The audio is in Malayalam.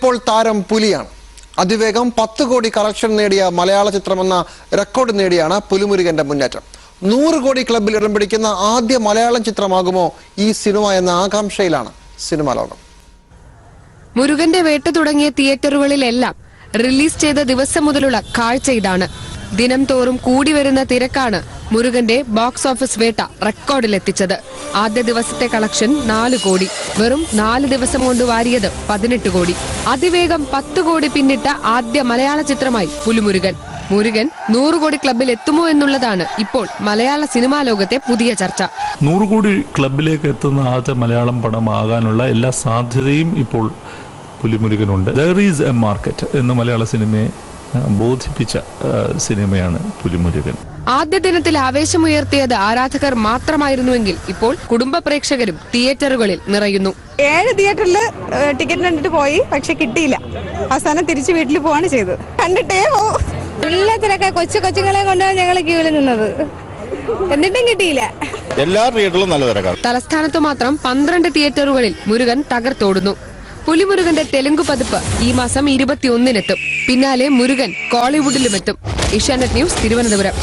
ഇപ്പോൾ താരം പുലിയാണ്. അതിവേഗം പത്ത് കോടി കളക്ഷൻ നേടിയ മലയാള ചിത്രമെന്ന റെക്കോർഡ് നേടിയാണ് പുലിമുരുകന്റെ മുന്നേറ്റം. നൂറ് കോടി ക്ലബിൽ ഇടം പിടിക്കുന്ന ആദ്യ മലയാളം ചിത്രമാകുമോ ഈ സിനിമ എന്ന ആകാംക്ഷയിലാണ് സിനിമ ലോകം. മുരുകന്റെ വേട്ട തുടങ്ങിയ തിയേറ്ററുകളിലെല്ലാം റിലീസ് ചെയ്ത ദിവസം മുതലുള്ള കാഴ്ച ഇതാണ്. ദിനം തോറും കൂടി വരുന്ന തിരക്കാണ് മുരുകന്റെ ബോക്സ് ഓഫീസ് വേട്ട റെക്കോർഡിലെത്തിച്ചത്. ആദ്യ ദിവസത്തെ കളക്ഷൻ നാല് കോടി. വെറും നാല് ദിവസം കൊണ്ട് വാരിയത് പതിനെട്ട് കോടി. അതിവേഗം പത്ത് കോടി പിന്നിട്ട ആദ്യ മലയാള ചിത്രമായി പുലിമുരുകൻ. മുരുകൻ നൂറ് കോടി ക്ലബിൽ എത്തുമോ എന്നുള്ളതാണ് ഇപ്പോൾ മലയാള സിനിമാ ലോകത്തെ പുതിയ ചർച്ച. നൂറ് കോടി ക്ലബിലേക്ക് എത്തുന്ന ആദ്യ മലയാളം പടമാകാനുള്ള എല്ലാ സാധ്യതയും ഇപ്പോൾ പുലിമുരുകനുണ്ട്. ഈസ് എ മാർക്കറ്റ് എന്ന് മലയാള സിനിമയെ ബോധിപ്പിച്ച സിനിമയാണ് പുലിമുരുകൻ. ആദ്യ ദിനത്തിൽ ആവേശമുയർത്തിയത് ആരാധകർ മാത്രമായിരുന്നുവെങ്കിൽ ഇപ്പോൾ കുടുംബ പ്രേക്ഷകരും തിയേറ്ററുകളിൽ നിറയുന്നു. ഏഴ് തിയേറ്ററിൽ ടിക്കറ്റ് കണ്ടിട്ട് പോയി പക്ഷെ കിട്ടിയില്ല. അവസാനം തിരിച്ചു വീട്ടിൽ പോവാണ് ചെയ്തത്. കണ്ടിട്ടേ തിരക്കാ കൊച്ചു കൊച്ചുങ്ങളെ കൊണ്ടാണ് ഞങ്ങൾ ക്യൂവിൽ നിന്നത്. എന്നിട്ടും കിട്ടിയില്ല. എല്ലാ തിയേറ്ററിലും നല്ല തിരക്കാണ്. തലസ്ഥാനത്ത് മാത്രം പന്ത്രണ്ട് തിയേറ്ററുകളിൽ മുരുകൻ തകർത്തോടുന്നു. പുലിമുരുകന്റെ തെലുങ്ക് പതിപ്പ് ഈ മാസം ഇരുപത്തിയൊന്നിനെത്തും. പിന്നാലെ മുരുകൻ കോളിവുഡിലുമെത്തും ഏഷ്യാനെറ്റ് ന്യൂസ് തിരുവനന്തപുരം.